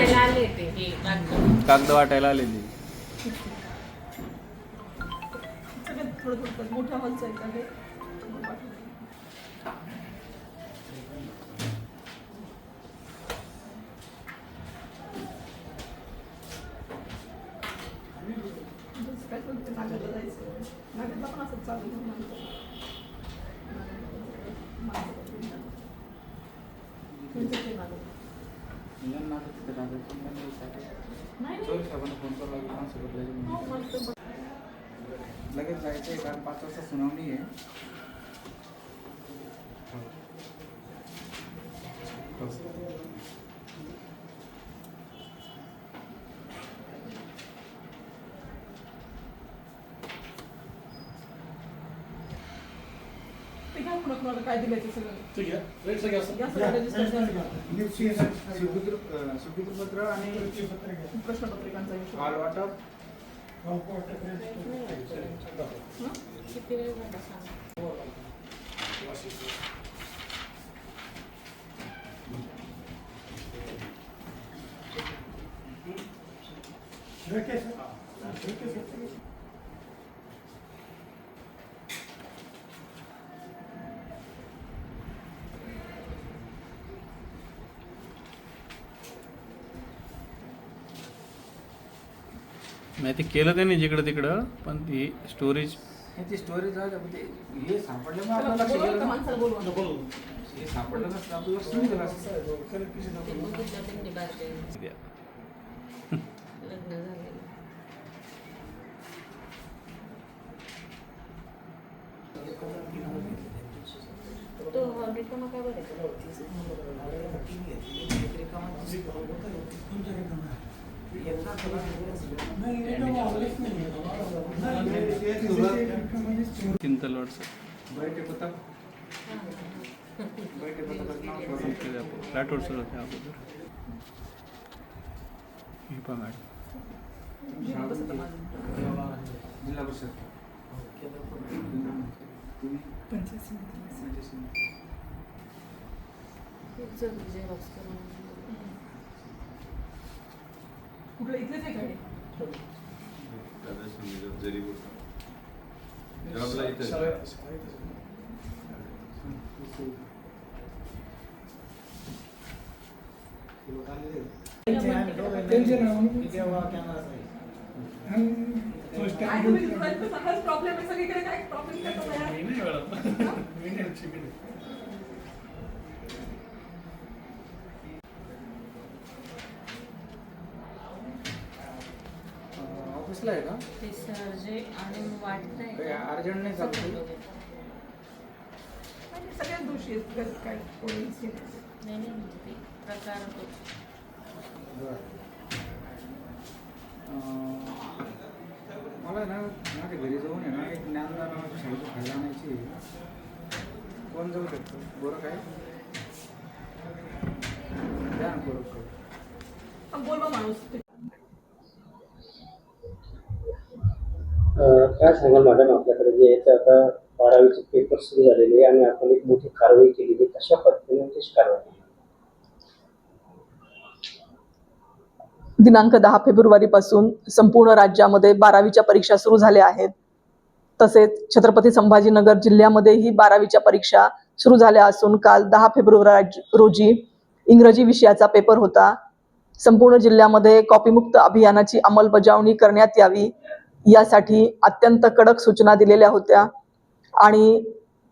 वाटायला ते कागद. वाटायला आलेली Thank you थोडं मोठ्या हॉलचं आहे का हे? काय बोलते, नागाला जायचं. नागाला पण असंच चालू आहे माणसं. माणसं बदलून जातात. त्यांचं ते नागं. नाही, नाही. हो, माणसं बदलून लगेच जायचंय कारण पाच वाजता सुनावणी आहे. ते काय कुणा कुणाला काय दिलंय ते सगळं ठीक आहे रेट सगळे असं या सगळं register करा. सुखीपत्र आणि प्रश्नपत्रिकांचा हिशोब. माल वाटप किती वेळ झाला सांग नाही ते केलं त्यांनी जिकडं तिकडं पण ती स्टोरेज ती स्टोरी जाऊ द्या पण ते हे सापडलं आपलं लक्ष गेलं. हे सापडलं नसतं असतं. ते तो रिकामा काय बरं नाव शोधा. फ्लॅटवर सुरू होते अगोदर. हे मॅडम. जिल्हा परिषद झेरॉक्स करून कुठलं इथलेच आहे का हे? शाळेत काय तुम्ही तुमचा सगळाच प्रॉब्लेम आहे सगळीकडे काय प्रॉब्लेम ऑफिसला आहे का? ते सर्जे आणि वाटतंय काही अर्जंट नाही चालू आणि सगळ्याच दोषी आहेत काय कोणीच हे नाही. नाही नाही म्हणजे ते प्रकार तो अं, मला ना माझ्या घरी जाऊन आहे ना एक ज्ञानदार नावाची शाळेची फाईल आणायची आहे. कोण जाऊ शकतो? बरं काय? द्या ना बरोबर पण बोलवा माणूस. ते. काय सांगाल मॅडम आपल्याकडे जे आहे ते आता बारावीचे पेपर सुरू झालेले आणि आपण एक मोठी कारवाई केलेली कशा पद्धतीने म्हणजे कशी कारवाई केली? दिनांक दहा फेब्रुवारी पासून संपूर्ण राज्यामध्ये बारावीच्या परीक्षा सुरू झाल्या आहेत. तसेच छत्रपती संभाजीनगर जिल्ह्यामध्येही बारावीच्या परीक्षा सुरू झाल्या असून काल दहा फेब्रुवारी रोजी इंग्रजी विषयाचा पेपर होता. संपूर्ण जिल्ह्यामध्ये कॉपीमुक्त अभियानाची अंमलबजावणी करण्यात यावी. यासाठी अत्यंत कडक सूचना दिलेल्या होत्या. आणि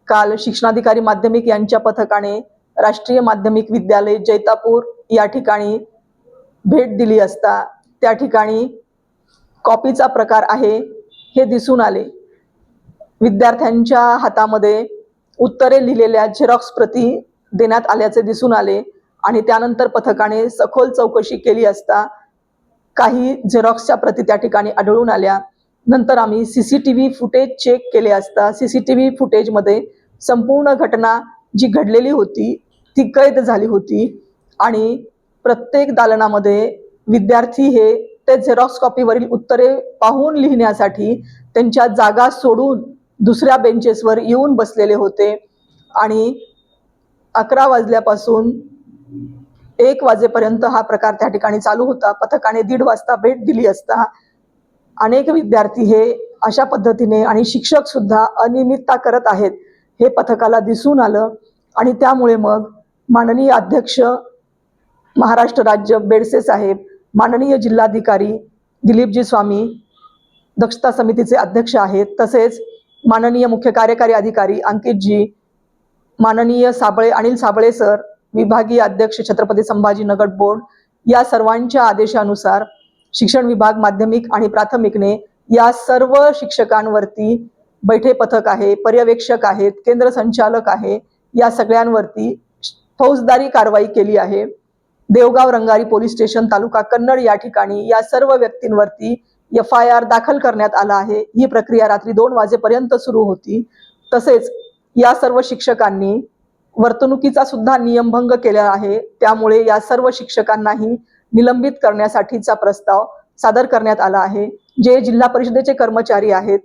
काल शिक्षणाधिकारी माध्यमिक यांच्या पथकाने राष्ट्रीय माध्यमिक विद्यालय जैतापूर या ठिकाणी भेट दिली असता त्या ठिकाणी कॉपीचा प्रकार आहे हे दिसून आले. विद्यार्थ्यांच्या हातामध्ये उत्तरे लिहिलेल्या झेरॉक्स प्रती देण्यात आल्याचे दिसून आले आणि त्यानंतर पथकाने सखोल चौकशी केली असता काही झेरॉक्सच्या प्रती त्या ठिकाणी आढळून आल्या. नंतर आम्ही C C T V footage check केले असता सी सी टी व्ही फुटेजमध्ये संपूर्ण घटना जी घडलेली होती ती कैद झाली होती आणि प्रत्येक दालनामध्ये विद्यार्थी हे ते झेरॉक्स कॉपीवरील उत्तरे पाहून लिहिण्यासाठी त्यांच्या जागा सोडून दुसऱ्या बेंचेसवर येऊन बसलेले होते. आणि अकरा वाजल्यापासून एक वाजेपर्यंत हा प्रकार त्या ठिकाणी चालू होता. पथकाने दीड वाजता भेट दिली असता अनेक विद्यार्थी हे अशा पद्धतीने आणि शिक्षक सुद्धा अनियमितता करत आहेत हे पथकाला दिसून आलं. आणि त्यामुळे मग माननीय अध्यक्ष महाराष्ट्र राज्य बेडसे साहेब माननीय जिल्हाधिकारी दिलीपजी स्वामी दक्षता समितीचे अध्यक्ष आहेत तसेच माननीय मुख्य कार्यकारी अधिकारी अंकितजी माननीय साबळे अनिल साबळे सर विभागीय अध्यक्ष छत्रपती संभाजीनगर बोर्ड या सर्वांच्या आदेशानुसार शिक्षण विभाग माध्यमिक आणि प्राथमिकने या सर्व शिक्षकांवरती बैठे पथक आहे पर्यवेक्षक आहेत केंद्र संचालक आहे या सगळ्यांवरती फौजदारी कारवाई केली आहे. देवगाव रंगारी पोलीस स्टेशन तालुका कन्नड या ठिकाणी या सर्व व्यक्तींवरती एफ आय आर दाखल करण्यात आला आहे. ही प्रक्रिया रात्री दोन वाजेपर्यंत सुरू होती. तसेच या सर्व शिक्षकांनी वर्तणुकीचा सुद्धा नियमभंग केला आहे. त्यामुळे या सर्व शिक्षकांनाही निलंबित करण्यासाठीचा प्रस्ताव सादर करण्यात आला आहे. जे जिल्हा परिषदेचे कर्मचारी आहेत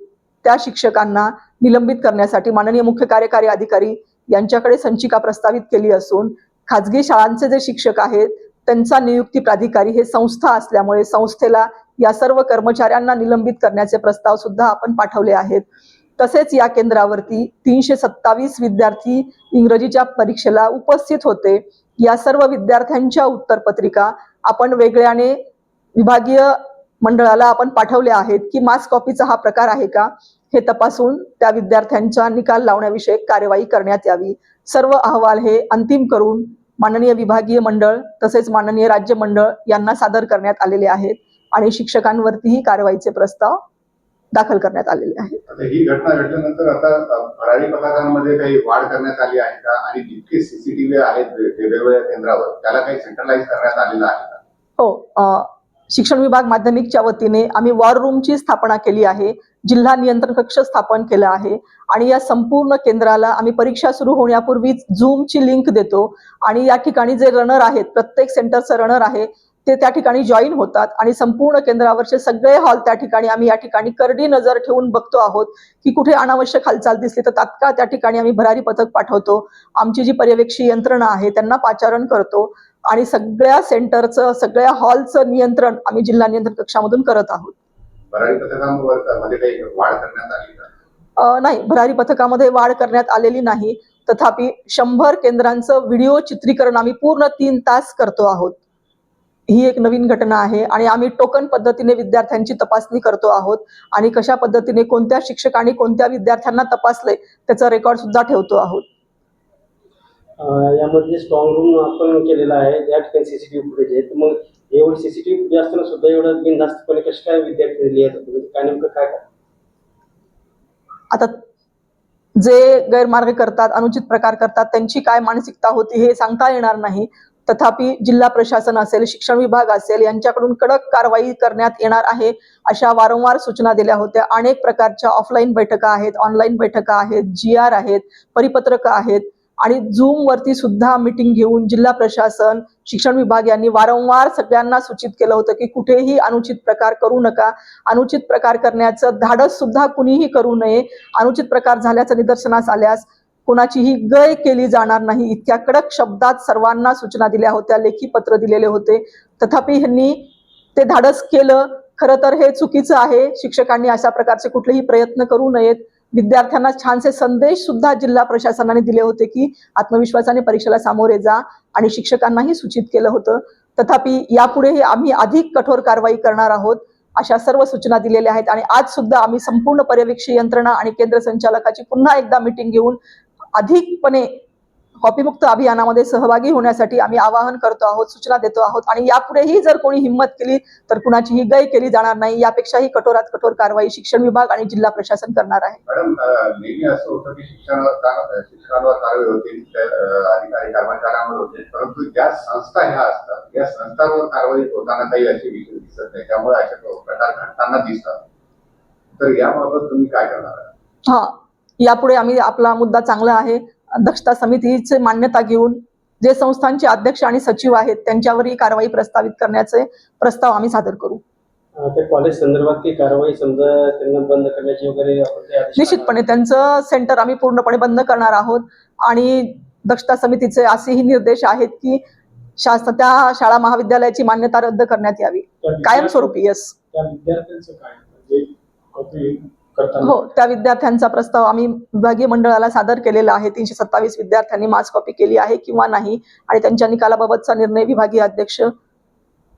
त्या शिक्षकांना निलंबित करण्यासाठी माननीय मुख्य कार्यकारी अधिकारी यांच्याकडे संचिका प्रस्तावित केली असून खाजगी शाळांचे जे शिक्षक आहेत त्यांचा नियुक्ती प्राधिकारी हे संस्था असल्यामुळे संस्थेला या सर्व कर्मचाऱ्यांना निलंबित करण्याचे प्रस्ताव सुद्धा आपण पाठवले आहेत. तसेच या केंद्रावरती तीनशे सत्तावीस विद्यार्थी इंग्रजीच्या परीक्षेला उपस्थित होते. या सर्व विद्यार्थ्यांच्या उत्तरपत्रिका आपण वेगळ्याने विभागीय मंडळाला आपण पाठवले आहेत की मास कॉपीचा हा प्रकार आहे का हे तपासून त्या विद्यार्थ्यांच्या निकाल लावण्याविषयक कार्यवाही करण्यात यावी. सर्व अहवाल हे अंतिम करून माननीय विभागीय मंडळ तसेच माननीय राज्य मंडळ यांना सादर करण्यात आलेले आहेत आणि शिक्षकांवरतीही कारवाईचे प्रस्ताव दाखल करण्यात आलेले आहेत आता ही घटना घडल्यानंतर आता अ, भरारी पथकांमध्ये काही वाढ करण्यात आली आहे का? आणि जितके सीसीटीव्ही आहेत वेगवेगळ्या केंद्रावर त्याला काही सेंट्रलाइज करण्यात आलेलं आहे का? हो शिक्षण विभाग माध्यमिकच्या वतीने आम्ही वॉर रूमची स्थापना केली आहे जिल्हा नियंत्रण कक्ष स्थापन केला आहे आणि या संपूर्ण केंद्राला आम्ही परीक्षा सुरू होण्यापूर्वी झूमची लिंक देतो. आणि या ठिकाणी जे रनर आहेत प्रत्येक सेंटरचं रनर आहे ते त्या ठिकाणी जॉईन होतात. आणि संपूर्ण केंद्रावरचे सगळे हॉल त्या ठिकाणी आम्ही या ठिकाणी करडी नजर ठेवून बघतो आहोत की कुठे अनावश्यक हालचाल दिसली तर तात्काळ त्या ठिकाणी आम्ही भरारी पथक पाठवतो. आमची जी पर्यवेक्षी यंत्रणा आहे त्यांना पाचारण करतो. आणि सगळ्या सेंटरचं सगळ्या हॉलचं नियंत्रण आम्ही जिल्हा नियंत्रण कक्षामधून करत आहोत. अ, नाही. भरारी पथकामध्ये वाढ करण्यात आलेली नाही. तथापि शंभर केंद्रांचं व्हिडिओ चित्रीकरण आम्ही पूर्ण तीन तास करतो आहोत. ही एक नवीन घटना आहे आणि आम्ही टोकन पद्धतीने विद्यार्थ्यांची तपासणी करतो आहोत आणि कशा पद्धतीने कोणत्या शिक्षकांनी कोणत्या विद्यार्थ्यांना तपासले त्याचा रेकॉर्ड सुद्धा ठेवतो आहोत. यामध्ये स्ट्रॉंग रूम आपण केलेला आहे. या ठिकाणी सीसीटीव्ही फुटेज आहे मग एवढं सीसीटीव्ही फुटेज असताना सुद्धा एवढं बिनधास्तपणे कसे काय विद्यार्थी लिहित होते? म्हणजे काय नेमकं काय? आता जे गैरमार्ग करतात अनुचित प्रकार करतात त्यांची काय मानसिकता होती हे सांगता येणार नाही. तथापि जिल्हा प्रशासन असेल शिक्षण विभाग असेल यांच्याकडून कडक कारवाई करण्यात येणार आहे अशा वारंवार सूचना दिल्या होत्या. अनेक प्रकारच्या ऑफलाईन बैठका आहेत ऑनलाईन बैठका आहेत जी आर आहेत परिपत्रक आहेत. आणि झूम वरती सुद्धा मिटिंग घेऊन जिल्हा प्रशासन शिक्षण विभाग यांनी वारंवार सगळ्यांना सूचित केलं होतं की कुठेही अनुचित प्रकार करू नका. अनुचित प्रकार करण्याचं धाडस सुद्धा कुणीही करू नये. अनुचित प्रकार झाल्याचं निदर्शनास आल्यास कुणाचीही गय केली जाणार नाही. इतक्या कडक शब्दात सर्वांना सूचना दिल्या होत्या लेखी पत्र दिलेले होते. तथापि ह्यांनी ते धाडस केलं. खरं तर हे चुकीचं आहे. शिक्षकांनी अशा प्रकारचे कुठलेही प्रयत्न करू नयेत. विद्यार्थ्यांना छानसे संदेश सुद्धा जिल्हा प्रशासनाने दिले होते की आत्मविश्वासाने परीक्षेला सामोरे जा आणि शिक्षकांनाही सूचित केलं होतं. तथापि यापुढेही आम्ही अधिक कठोर कारवाई करणार आहोत अशा सर्व सूचना दिलेल्या आहेत. आणि आज सुद्धा आम्ही संपूर्ण पर्यवेक्षी यंत्रणा आणि केंद्र संचालकाची पुन्हा एकदा मिटिंग घेऊन अधिकपणे कॉपीमुक्त अभियानामध्ये सहभागी होण्यासाठी आम्ही आवाहन करतो आहोत सूचना देतो आहोत आणि यापुढेही जर कोणी हिंमत केली तर कुणाचीही गय केली जाणार नाही. यापेक्षाही कठोरात कठोर कारवाई शिक्षण विभाग आणि जिल्हा प्रशासन करणार आहे. मॅडम अ, नेहमी असं होतं की शिक्षणावर शिक्षणावर कारवाई होते त्या, अ, अधिकारी कर्मचाऱ्यांवर होते. परंतु ज्या संस्था ह्या असतात या संस्थांवर कारवाई होताना काही असे विषय दिसत नाही. त्यामुळे असे प्रकार घडताना दिसतात. तर याबाबत तुम्ही काय करणार आहात? हा यापुढे आम्ही आपला मुद्दा चांगला आहे. दक्षता समितीची मान्यता घेऊन जे संस्थांचे अध्यक्ष आणि सचिव आहेत त्यांच्यावरही कारवाई प्रस्तावित करण्याचे प्रस्ताव आम्ही सादर करू. कॉलेज संदर्भात कारवाई समजा त्यांना बंद करण्याची वगैरे निश्चितपणे त्यांचं सेंटर आम्ही पूर्णपणे बंद करणार आहोत आणि दक्षता समितीचे असेही निर्देश आहेत की शास्त्र त्या शाळा महाविद्यालयाची मान्यता रद्द करण्यात यावी. कायमस्वरूपी यस हो त्या विद्यार्थ्यांचा प्रस्ताव आम्ही विभागीय मंडळाला सादर केलेला आहे. तीनशे सत्तावीस विद्यार्थ्यांनी मास कॉपी केली आहे किंवा नाही आणि त्यांच्या निकालाबाबतचा निर्णय विभागीय अध्यक्ष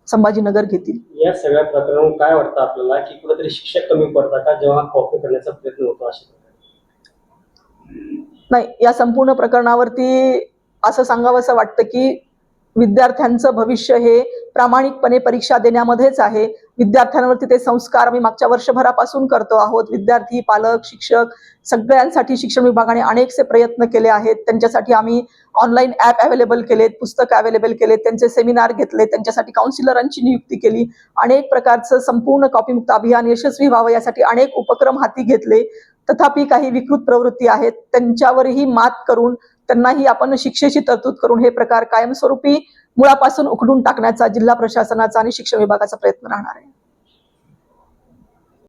संभाजीनगर घेतील. या सगळ्या प्रकरणावर काय वाटतं आपल्याला? की कुठेतरी शिक्षक कमी पडतात का जेव्हा कॉपी करण्याचा प्रयत्न होतो प्रकारे? नाही या संपूर्ण प्रकरणावरती असं सांगावंसं वाटतं की विद्यार्थ्यांचं भविष्य हे प्रामाणिकपणे परीक्षा देण्यामध्येच आहे. विद्यार्थ्यांवरती ते संस्कार आम्ही मागच्या वर्षभरापासून करतो आहोत. विद्यार्थी पालक शिक्षक सगळ्यांसाठी शिक्षण विभागाने अनेकसे प्रयत्न केले आहेत. त्यांच्यासाठी आम्ही ऑनलाईन ॲप अवेलेबल केलेत पुस्तकं अवेलेबल केलेत त्यांचे सेमिनार घेतले त्यांच्यासाठी काउन्सिलरांची नियुक्ती केली. अनेक प्रकारचं संपूर्ण कॉपीमुक्त अभियान यशस्वी व्हावं यासाठी अनेक उपक्रम हाती घेतले. तथापि काही विकृत प्रवृत्ती आहेत. त्यांच्यावरही मात करून त्यांनाही आपण शिक्षेची तरतूद करून हे प्रकार कायमस्वरूपी मुळापासून उखडून टाकण्याचा जिल्हा प्रशासनाचा आणि शिक्षण विभागाचा प्रयत्न राहणार आहे.